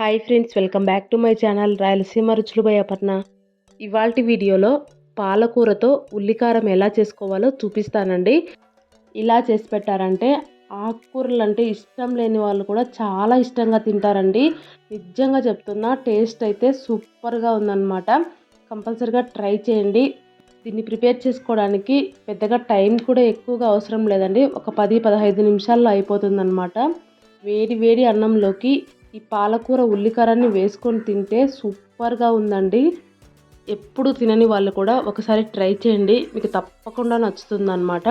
Hi friends welcome back to my channel Rayalaseema రుచులు by Aparna. ఇవాళ వీడియోలో పాలకూరతో ఉల్లికారం ఎలా చేసుకోవాలో చూపిస్తానండి. ఇలా చేసి పెట్టారంటే ఆకుకూరలు అంటే ఇష్టం లేని వాళ్ళు కూడా చాలా ఇష్టంగా తింటారండి. నిజంగా చెప్తున్నా టేస్ట్ అయితే సూపర్గా ఉందన్నమాట. కంపల్సరిగా ట్రై చేయండి. దీన్ని ప్రిపేర్ చేసుకోవడానికి పెద్దగా టైం కూడా ఎక్కువగా అవసరం లేదండి. ఒక పది పదహైదు నిమిషాల్లో అయిపోతుందన్నమాట. వేడి వేడి అన్నంలోకి ఈ పాలకూర ఉల్లికారాన్ని వేసుకొని తింటే సూపర్గా ఉందండి. ఎప్పుడు తినని వాళ్ళు కూడా ఒకసారి ట్రై చేయండి. మీకు తప్పకుండా నచ్చుతుంది అనమాట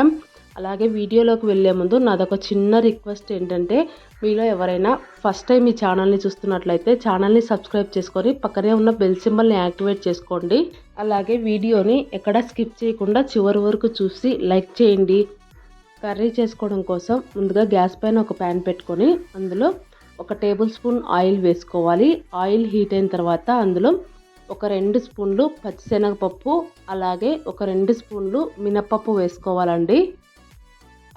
అలాగే వీడియోలోకి వెళ్ళే ముందు నాదొక చిన్న రిక్వెస్ట్ ఏంటంటే మీలో ఎవరైనా ఫస్ట్ టైం ఈ ఛానల్ని చూస్తున్నట్లయితే ఛానల్ని సబ్స్క్రైబ్ చేసుకొని పక్కనే ఉన్న బెల్ సింబల్ని యాక్టివేట్ చేసుకోండి. అలాగే వీడియోని ఎక్కడ స్కిప్ చేయకుండా చివరి వరకు చూసి లైక్ చేయండి. కర్రీ చేసుకోవడం కోసం ముందుగా గ్యాస్ పైన ఒక ప్యాన్ పెట్టుకొని అందులో ఒక టేబుల్ స్పూన్ ఆయిల్ వేసుకోవాలి. ఆయిల్ హీట్ అయిన తర్వాత అందులో ఒక రెండు స్పూన్లు పచ్చిశనగపప్పు అలాగే ఒక రెండు స్పూన్లు మినప్పప్పు వేసుకోవాలండి.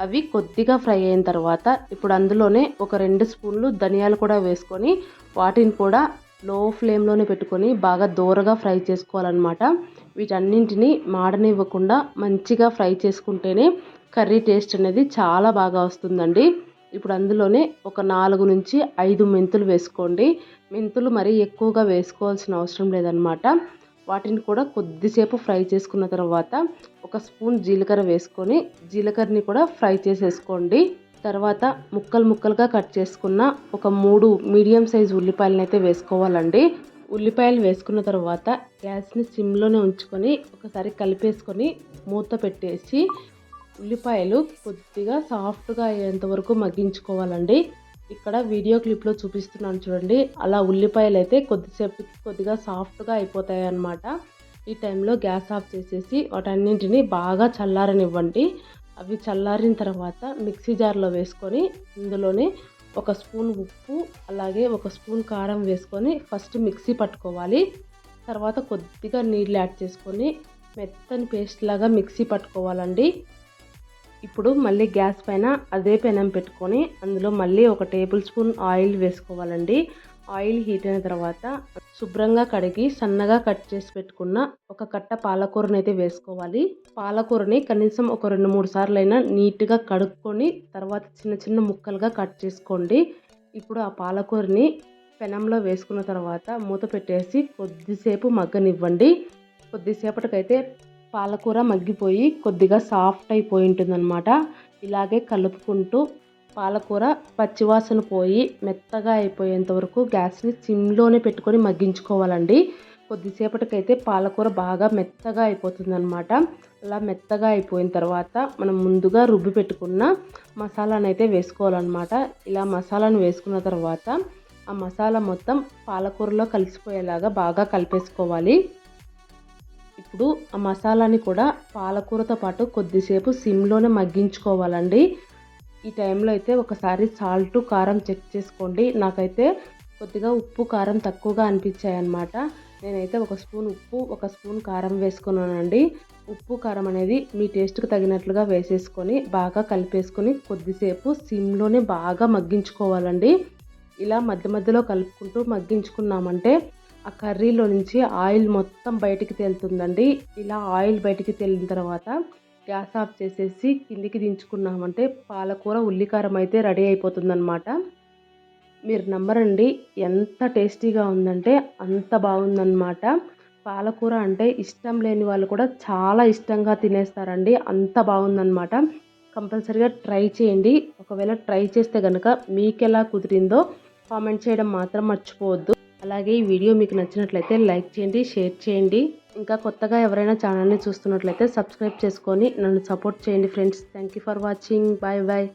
అవి కొద్దిగా ఫ్రై అయిన తర్వాత ఇప్పుడు అందులోనే ఒక రెండు స్పూన్లు ధనియాలు కూడా వేసుకొని వాటిని కూడా లో ఫ్లేమ్లోనే పెట్టుకొని బాగా దూరగా ఫ్రై చేసుకోవాలన్నమాట. వీటన్నింటిని మాడనివ్వకుండా మంచిగా ఫ్రై చేసుకుంటేనే కర్రీ టేస్ట్ అనేది చాలా బాగా వస్తుందండి. ఇప్పుడు అందులోనే ఒక నాలుగు నుంచి ఐదు మెంతులు వేసుకోండి. మెంతులు మరీ ఎక్కువగా వేసుకోవాల్సిన అవసరం లేదనమాట వాటిని కూడా కొద్దిసేపు ఫ్రై చేసుకున్న తర్వాత ఒక స్పూన్ జీలకర్ర వేసుకొని జీలకర్రని కూడా ఫ్రై చేసేసుకోండి. తర్వాత ముక్కలు ముక్కలుగా కట్ చేసుకున్న ఒక మూడు మీడియం సైజ్ ఉల్లిపాయలను అయితే వేసుకోవాలండి. ఉల్లిపాయలు వేసుకున్న తర్వాత గ్యాస్ని సిమ్లోనే ఉంచుకొని ఒకసారి కలిపేసుకొని మూత పెట్టేసి ఉల్లిపాయలు కొద్దిగా సాఫ్ట్గా అయ్యేంత వరకు మగ్గించుకోవాలండి. ఇక్కడ వీడియో క్లిప్లో చూపిస్తున్నాను చూడండి. అలా ఉల్లిపాయలు అయితే కొద్దిసేపు కొద్దిగా సాఫ్ట్గా అయిపోతాయి అన్నమాట ఈ టైంలో గ్యాస్ ఆఫ్ చేసేసి వాటన్నింటిని బాగా చల్లారనివ్వండి. అవి చల్లారిన తర్వాత మిక్సీ జార్లో వేసుకొని ఇందులోనే ఒక స్పూన్ ఉప్పు అలాగే ఒక స్పూన్ కారం వేసుకొని ఫస్ట్ మిక్సీ పట్టుకోవాలి. తర్వాత కొద్దిగా నీళ్ళు యాడ్ చేసుకొని మెత్తని పేస్ట్ లాగా మిక్సీ పట్టుకోవాలండి. ఇప్పుడు మళ్ళీ గ్యాస్ పైన అదే పెనం పెట్టుకొని అందులో మళ్ళీ ఒక టేబుల్ స్పూన్ ఆయిల్ వేసుకోవాలండి. ఆయిల్ హీట్ అయిన తర్వాత శుభ్రంగా కడిగి సన్నగా కట్ చేసి పెట్టుకున్న ఒక కట్ట పాలకూరని అయితే వేసుకోవాలి. పాలకూరని కనీసం ఒక రెండు మూడు సార్లు అయినా నీట్గా కడుక్కొని తర్వాత చిన్న చిన్న ముక్కలుగా కట్ చేసుకోండి. ఇప్పుడు ఆ పాలకూరని పెనంలో వేసుకున్న తర్వాత మూత పెట్టేసి కొద్దిసేపు మగ్గనివ్వండి. కొద్దిసేపటికైతే పాలకూర మగ్గిపోయి కొద్దిగా సాఫ్ట్ అయిపోయి ఉంటుందన్నమాట. ఇలాగే కలుపుకుంటూ పాలకూర పచ్చివాసన పోయి మెత్తగా అయిపోయేంత వరకు గ్యాస్ని సిమ్లోనే పెట్టుకొని మగ్గించుకోవాలండి. కొద్దిసేపటికైతే పాలకూర బాగా మెత్తగా అయిపోతుందనమాట అలా మెత్తగా అయిపోయిన తర్వాత మనం ముందుగా రుబ్బి పెట్టుకున్న మసాలాను అయితే వేసుకోవాలన్నమాట. ఇలా మసాలాను వేసుకున్న తర్వాత ఆ మసాలా మొత్తం పాలకూరలో కలిసిపోయేలాగా బాగా కలిపేసుకోవాలి. ఇప్పుడు ఆ మసాలాని కూడా పాలకూరతో పాటు కొద్దిసేపు సిమ్లోనే మగ్గించుకోవాలండి. ఈ టైంలో అయితే ఒకసారి సాల్ట్ కారం చెక్ చేసుకోండి. నాకైతే కొద్దిగా ఉప్పు కారం తక్కువగా అనిపించాయి అన్నమాట నేనైతే ఒక స్పూన్ ఉప్పు ఒక స్పూన్ కారం వేసుకున్నానండి. ఉప్పు కారం అనేది మీ టేస్ట్కి తగినట్లుగా వేసేసుకొని బాగా కలిపేసుకొని కొద్దిసేపు సిమ్లోనే బాగా మగ్గించుకోవాలండి. ఇలా మధ్య మధ్యలో కలుపుకుంటూ మగ్గించుకున్నామంటే ఆ కర్రీలో నుంచి ఆయిల్ మొత్తం బయటికి తేలుతుందండి. ఇలా ఆయిల్ బయటికి తేలిన తర్వాత గ్యాస్ ఆఫ్ చేసేసి కిందికి దించుకున్నామంటే పాలకూర ఉల్లికారం అయితే రెడీ అయిపోతుందన్నమాట. మీరు నమ్మరండి ఎంత టేస్టీగా ఉందంటే అంత బాగుందన్నమాట. పాలకూర అంటే ఇష్టం లేని వాళ్ళు కూడా చాలా ఇష్టంగా తినేస్తారండి అంత బాగుందన్నమాట. కంపల్సరీగా ట్రై చేయండి. ఒకవేళ ట్రై చేస్తే కనుక మీకు ఎలా కుదిరిందో కామెంట్ చేయడం మాత్రం మర్చిపోవద్దు. అలాగే ఈ వీడియో మీకు నచ్చినట్లయితే లైక్ చేయండి షేర్ చేయండి. ఇంకా కొత్తగా ఎవరైనా ఛానల్ని చూస్తున్నట్లయితే సబ్స్క్రైబ్ చేసుకొని నన్ను సపోర్ట్ చేయండి friends. Thank you for watching bye bye